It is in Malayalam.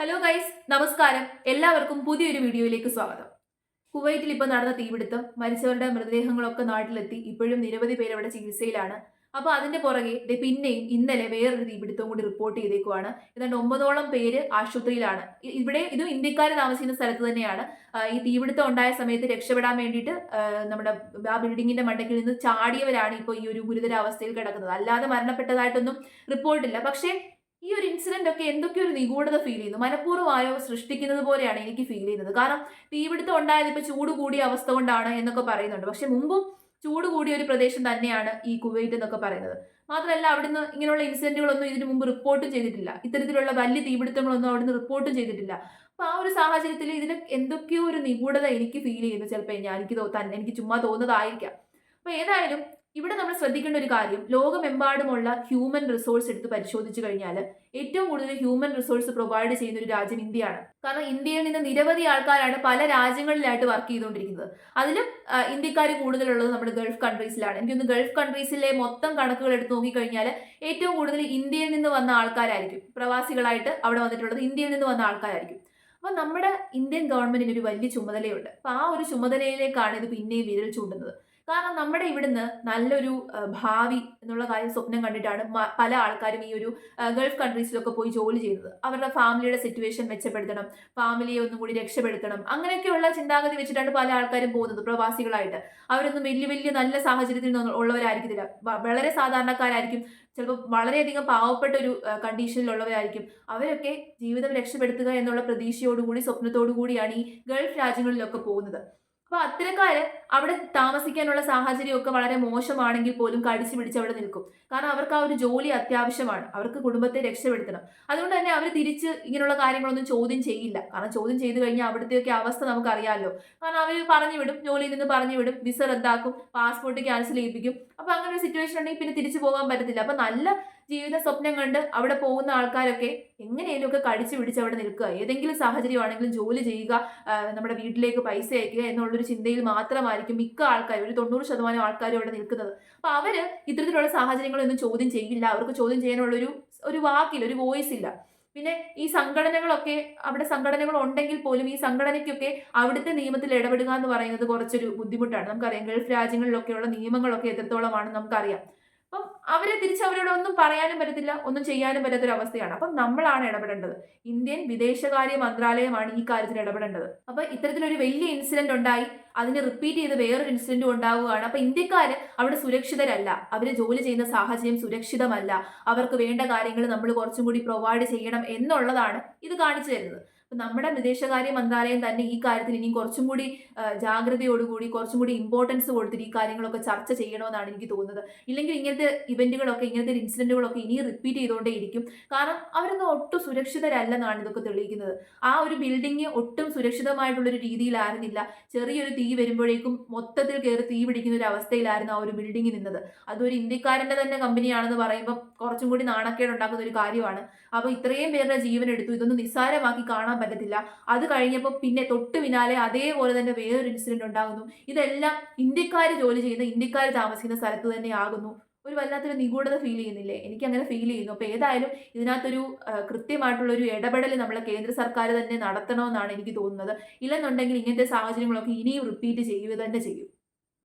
ഹലോ ഗൈസ് നമസ്കാരം. എല്ലാവർക്കും പുതിയൊരു വീഡിയോയിലേക്ക് സ്വാഗതം. കുവൈറ്റിൽ ഇപ്പോൾ നടന്ന തീപിടുത്തം മരിച്ചവരുടെ മൃതദേഹങ്ങളൊക്കെ നാട്ടിലെത്തി. ഇപ്പോഴും നിരവധി പേര് അവിടെ ചികിത്സയിലാണ്. അപ്പോൾ അതിന്റെ പുറകെ പിന്നെയും ഇന്നലെ വേറൊരു തീപിടുത്തം കൂടി റിപ്പോർട്ട് ചെയ്തേക്കുവാണ്. ഏതാണ്ട് ഒമ്പതോളം പേര് ആശുപത്രിയിലാണ്. ഇവിടെ ഇതും ഇന്ത്യക്കാർ താമസിക്കുന്ന സ്ഥലത്ത് തന്നെയാണ്. ഈ തീപിടുത്തം ഉണ്ടായ സമയത്ത് രക്ഷപ്പെടാൻ വേണ്ടിയിട്ട് നമ്മുടെ ആ ബിൽഡിങ്ങിന്റെ മണ്ടയ്ക്കിൽ നിന്ന് ചാടിയവരാണ് ഇപ്പോൾ ഈ ഒരു ഗുരുതരാവസ്ഥയിൽ കിടക്കുന്നത്. അല്ലാതെ മരണപ്പെട്ടതായിട്ടൊന്നും റിപ്പോർട്ടില്ല പക്ഷേ ഈ ഒരു ഇൻസിഡന്റ് ഒക്കെ എന്തൊക്കെ ഒരു നിഗൂഢത ഫീൽ ചെയ്യുന്നു? മനഃപൂർവമായോ സൃഷ്ടിക്കുന്നത് പോലെയാണ് എനിക്ക് ഫീൽ ചെയ്യുന്നത്. കാരണം തീപിടുത്തം ഉണ്ടായത് ഇപ്പൊ ചൂട് കൂടിയ അവസ്ഥ കൊണ്ടാണ് എന്നൊക്കെ പറയുന്നുണ്ട്. പക്ഷെ മുമ്പും ചൂട് കൂടിയ ഒരു പ്രദേശം തന്നെയാണ് ഈ കുവൈറ്റ് എന്നൊക്കെ പറയുന്നത്. മാത്രമല്ല അവിടുന്ന് ഇങ്ങനെയുള്ള ഇൻസിഡന്റുകളൊന്നും ഇതിനു മുമ്പ് റിപ്പോർട്ടും ചെയ്തിട്ടില്ല. ഇത്തരത്തിലുള്ള വലിയ തീപിടുത്തങ്ങളൊന്നും അവിടുന്ന് റിപ്പോർട്ടും ചെയ്തിട്ടില്ല. അപ്പൊ ആ ഒരു സാഹചര്യത്തിൽ ഇതിൽ എന്തൊക്കെയോ ഒരു നിഗൂഢത എനിക്ക് ഫീൽ ചെയ്യുന്നു. ചിലപ്പോൾ ഞാൻ എനിക്ക് തന്നെ എനിക്ക് ചുമ്മാ തോന്നുന്നതായിരിക്കാം. അപ്പൊ ഏതായാലും ഇവിടെ നമ്മൾ ശ്രദ്ധിക്കേണ്ട ഒരു കാര്യം ലോകമെമ്പാടുമുള്ള ഹ്യൂമൻ റിസോഴ്സ് എടുത്ത് പരിശോധിച്ചു കഴിഞ്ഞാൽ ഏറ്റവും കൂടുതൽ ഹ്യൂമൻ റിസോഴ്സ് പ്രൊവൈഡ് ചെയ്യുന്ന ഒരു രാജ്യം ഇന്ത്യയാണ്. കാരണം ഇന്ത്യയിൽ നിന്ന് നിരവധി ആൾക്കാരാണ് പല രാജ്യങ്ങളിലായിട്ട് വർക്ക് ചെയ്തുകൊണ്ടിരിക്കുന്നത്. അതിലും ഇന്ത്യക്കാർ കൂടുതലുള്ളത് നമ്മുടെ ഗൾഫ് കൺട്രീസിലാണ് എനിക്കൊന്ന് ഗൾഫ് കൺട്രീസിലെ മൊത്തം കണക്കുകൾ എടുത്ത് നോക്കിക്കഴിഞ്ഞാൽ ഏറ്റവും കൂടുതൽ ഇന്ത്യയിൽ നിന്ന് വന്ന ആൾക്കാരായിരിക്കും. പ്രവാസികളായിട്ട് അവിടെ വന്നിട്ടുള്ളത് ഇന്ത്യയിൽ നിന്ന് വന്ന ആൾക്കാരായിരിക്കും. അപ്പൊ നമ്മുടെ ഇന്ത്യൻ ഗവൺമെന്റിന് ഒരു വലിയ ചുമതലയുണ്ട്. അപ്പൊ ആ ഒരു ചുമതലയിലേക്കാണ് ഇത് പിന്നെയും വിരൽ ചൂണ്ടുന്നത്. കാരണം നമ്മുടെ ഇവിടുന്ന് നല്ലൊരു ഭാവി എന്നുള്ള കാര്യം സ്വപ്നം കണ്ടിട്ടാണ് പല ആൾക്കാരും ഈ ഒരു ഗൾഫ് കൺട്രീസിലൊക്കെ പോയി ജോലി ചെയ്തത്. അവരുടെ ഫാമിലിയുടെ സിറ്റുവേഷൻ മെച്ചപ്പെടുത്തണം ഫാമിലിയെ ഒന്നും കൂടി രക്ഷപ്പെടുത്തണം അങ്ങനെയൊക്കെയുള്ള ചിന്താഗതി വെച്ചിട്ടാണ് പല ആൾക്കാരും പോകുന്നത് പ്രവാസികളായിട്ട്. അവരൊന്നും വലിയ വലിയ നല്ല സാഹചര്യത്തിൽ ഉള്ളവരായിരിക്കത്തില്ല. വളരെ സാധാരണക്കാരായിരിക്കും. ചിലപ്പോൾ വളരെയധികം പാവപ്പെട്ട ഒരു കണ്ടീഷനിലുള്ളവരായിരിക്കും. അവരൊക്കെ ജീവിതം രക്ഷപ്പെടുത്തുക എന്നുള്ള പ്രതീക്ഷയോടുകൂടി സ്വപ്നത്തോടു കൂടിയാണ് ഈ ഗൾഫ് രാജ്യങ്ങളിലൊക്കെ പോകുന്നത്. അപ്പൊ അത്തരക്കാര് അവിടെ താമസിക്കാനുള്ള സാഹചര്യമൊക്കെ വളരെ മോശമാണെങ്കിൽ പോലും കടിച്ചു പിടിച്ച് അവിടെ നിൽക്കും. കാരണം അവർക്ക് ആ ഒരു ജോലി അത്യാവശ്യമാണ്. അവർക്ക് കുടുംബത്തെ രക്ഷപ്പെടുത്തണം. അതുകൊണ്ട് തന്നെ അവർ തിരിച്ച് ഇങ്ങനെയുള്ള കാര്യങ്ങളൊന്നും ചോദ്യം ചെയ്യില്ല. കാരണം ചോദ്യം ചെയ്തു കഴിഞ്ഞാൽ അവിടുത്തെയൊക്കെ അവസ്ഥ നമുക്കറിയാമല്ലോ കാരണം അവർ പറഞ്ഞു വിടും ജോലിയിൽ നിന്ന് പറഞ്ഞു വിടും വിസ റദ്ദാക്കും പാസ്പോർട്ട് ക്യാൻസൽ ചെയ്യിപ്പിക്കും. അപ്പൊ അങ്ങനെ ഒരു സിറ്റുവേഷൻ ഉണ്ടെങ്കിൽ പിന്നെ തിരിച്ചു പോകാൻ പറ്റത്തില്ല. അപ്പൊ നല്ല ജീവിത സ്വപ്നം കണ്ട് അവിടെ പോകുന്ന ആൾക്കാരൊക്കെ എങ്ങനെയെങ്കിലുമൊക്കെ കടിച്ചു പിടിച്ച് അവിടെ നിൽക്കുക. ഏതെങ്കിലും സാഹചര്യമാണെങ്കിലും ജോലി ചെയ്യുക നമ്മുടെ വീട്ടിലേക്ക് പൈസ അയക്കുക എന്നുള്ളൊരു ചിന്തയിൽ മാത്രമായിരിക്കും മിക്ക ആൾക്കാർ ഒരു തൊണ്ണൂറ് ശതമാനം ആൾക്കാരും അവിടെ നിൽക്കുന്നത്. അപ്പൊ അവർ ഇത്തരത്തിലുള്ള സാഹചര്യങ്ങളൊന്നും ചോദ്യം ചെയ്യില്ല. അവർക്ക് ചോദ്യം ചെയ്യാനുള്ളൊരു ഒരു വാക്കില്ല ഒരു വോയിസ് ഇല്ല. പിന്നെ ഈ സംഘടനകളൊക്കെ അവിടെ സംഘടനകൾ ഉണ്ടെങ്കിൽ പോലും ഈ സംഘടനയ്ക്കൊക്കെ അവിടുത്തെ നിയമത്തിൽ ഇടപെടുക എന്ന് പറയുന്നത് കുറച്ചൊരു ബുദ്ധിമുട്ടാണ്. നമുക്കറിയാം ഗൾഫ് രാജ്യങ്ങളിലൊക്കെയുള്ള നിയമങ്ങളൊക്കെ എത്രത്തോളമാണെന്ന് നമുക്കറിയാം. അവരെ തിരിച്ച് അവരോട് ഒന്നും പറയാനും പറ്റത്തില്ല ഒന്നും ചെയ്യാനും പറ്റാത്തൊരു അവസ്ഥയാണ്. അപ്പം നമ്മളാണ് ഇടപെടേണ്ടത്. ഇന്ത്യൻ വിദേശകാര്യ മന്ത്രാലയമാണ് ഈ കാര്യത്തിൽ ഇടപെടേണ്ടത്. അപ്പൊ ഇത്തരത്തിലൊരു വലിയ ഇൻസിഡന്റ് ഉണ്ടായി അതിന് റിപ്പീറ്റ് ചെയ്ത് വേറൊരു ഇൻസിഡന്റ് ഉണ്ടാവുകയാണ്. അപ്പൊ ഇന്ത്യക്കാര് അവിടെ സുരക്ഷിതരല്ല. അവർ ജോലി ചെയ്യുന്ന സാഹചര്യം സുരക്ഷിതമല്ല. അവർക്ക് വേണ്ട കാര്യങ്ങൾ നമ്മൾ കുറച്ചും കൂടി പ്രൊവൈഡ് ചെയ്യണം എന്നുള്ളതാണ് ഇത് കാണിച്ചു തരുന്നത്. അപ്പൊ നമ്മുടെ വിദേശകാര്യ മന്ത്രാലയം തന്നെ ഈ കാര്യത്തിൽ ഇനിയും കുറച്ചും കൂടി ജാഗ്രതയോടുകൂടി കുറച്ചും കൂടി ഇമ്പോർട്ടൻസ് കൊടുത്തിട്ട് ഈ കാര്യങ്ങളൊക്കെ ചർച്ച ചെയ്യണമെന്നാണ് എനിക്ക് തോന്നുന്നത്. ഇല്ലെങ്കിൽ ഇങ്ങനത്തെ ഇവന്റുകളൊക്കെ ഇങ്ങനത്തെ ഇൻസിഡന്റുകളൊക്കെ ഇനിയും റിപ്പീറ്റ് ചെയ്തുകൊണ്ടേ ഇരിക്കും കാരണം അവരൊന്നും ഒട്ടും സുരക്ഷിതരല്ലെന്നാണ് ഇതൊക്കെ തെളിയിക്കുന്നത്. ആ ഒരു ബിൽഡിംഗ് ഒട്ടും സുരക്ഷിതമായിട്ടുള്ളൊരു രീതിയിലായിരുന്നില്ല. ചെറിയൊരു തീ വരുമ്പോഴേക്കും മൊത്തത്തിൽ കയറി തീ പിടിക്കുന്ന ഒരു അവസ്ഥയിലായിരുന്നു ആ ഒരു ബിൽഡിംഗ് നിന്നത്. അതൊരു ഇന്ത്യക്കാരന്റെ തന്നെ കമ്പനിയാണെന്ന് പറയുമ്പോൾ കുറച്ചും കൂടി നാണക്കേട് ഉണ്ടാക്കുന്ന ഒരു കാര്യമാണ്. അപ്പോൾ ഇത്രയും പേരുടെ ജീവൻ എടുത്തു ഇതൊന്നും നിസ്സാരമാക്കി കാണാൻ പറ്റത്തില്ല. അത് കഴിഞ്ഞപ്പോൾ പിന്നെ തൊട്ട് പിന്നാലെ അതേപോലെ തന്നെ വേറൊരു ഇൻസിഡന്റ് ഉണ്ടാകുന്നു. ഇതെല്ലാം ഇന്ത്യക്കാർ ജോലി ചെയ്യുന്ന ഇന്ത്യക്കാർ താമസിക്കുന്ന സ്ഥലത്ത് തന്നെ ആകുന്നു. ഒരു വല്ലാത്തൊരു നിഗൂഢത ഫീൽ ചെയ്യുന്നില്ലേ? എനിക്ക് അങ്ങനെ ഫീൽ ചെയ്യുന്നു. അപ്പോൾ ഏതായാലും ഇതിനകത്തൊരു കൃത്യമായിട്ടുള്ള ഒരു ഇടപെടൽ നമ്മളെ കേന്ദ്ര സർക്കാർ തന്നെ നടത്തണമെന്നാണ് എനിക്ക് തോന്നുന്നത്. ഇല്ലെന്നുണ്ടെങ്കിൽ ഇങ്ങനത്തെ സാഹചര്യങ്ങളൊക്കെ ഇനിയും റിപ്പീറ്റ് ചെയ്യുക തന്നെ ചെയ്യും.